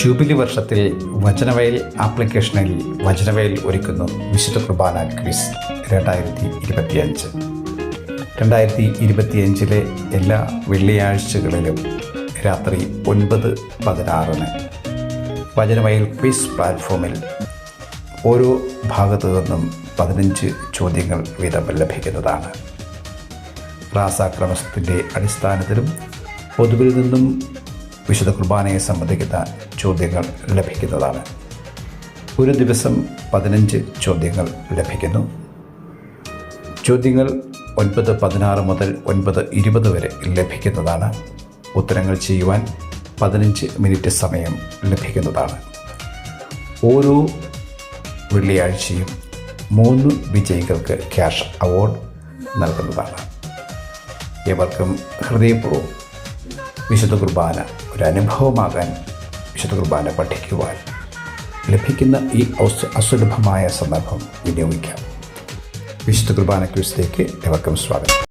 Jubilee വർഷത്തിൽ വചനവയൽ ആപ്ലിക്കേഷനിൽ വചനവയൽ ഒരുക്കുന്നു വിശുദ്ധ കുർബാന ക്രിസ് രണ്ടായിരത്തി ഇരുപത്തിയഞ്ച്. രണ്ടായിരത്തി ഇരുപത്തിയഞ്ചിലെ എല്ലാ വെള്ളിയാഴ്ചകളിലും രാത്രി ഒൻപത് പതിനാറിന് വചനമയിൽ ക്വിസ് പ്ലാറ്റ്ഫോമിൽ ഓരോ ഭാഗത്തു നിന്നും പതിനഞ്ച് ചോദ്യങ്ങൾ വീതം ലഭിക്കുന്നതാണ്. റാസാക്രമത്തിന്റെ അടിസ്ഥാനത്തിലും പൊതുവിൽ നിന്നും വിശുദ്ധ കുർബാനയെ സംബന്ധിക്കുന്ന ചോദ്യങ്ങൾ ലഭിക്കുന്നതാണ്. ഒരു ദിവസം പതിനഞ്ച് ചോദ്യങ്ങൾ ലഭിക്കുന്നു. ചോദ്യങ്ങൾ ഒൻപത് പതിനാറ് മുതൽ ഒൻപത് ഇരുപത് വരെ ലഭിക്കുന്നതാണ്. ഉത്തരങ്ങൾ ചെയ്യുവാൻ പതിനഞ്ച് മിനിറ്റ് സമയം ലഭിക്കുന്നതാണ്. ഓരോ വെള്ളിയാഴ്ചയും മൂന്ന് വിജയികൾക്ക് ക്യാഷ് അവാർഡ് നൽകുന്നതാണ്. ഏവർക്കും ഹൃദയപൂർവം വിശുദ്ധ കുർബാന ഒരനുഭവമാകാൻ വിശുദ്ധ കുർബാന പഠിക്കുവാൻ ലഭിക്കുന്ന ഈ അസുലഭമായ സന്ദർഭം വിനിയോഗിക്കാം. വിശുദ്ധ കുർബാന ക്വിസിലേക്ക് എവർക്കും സ്വാഗതം.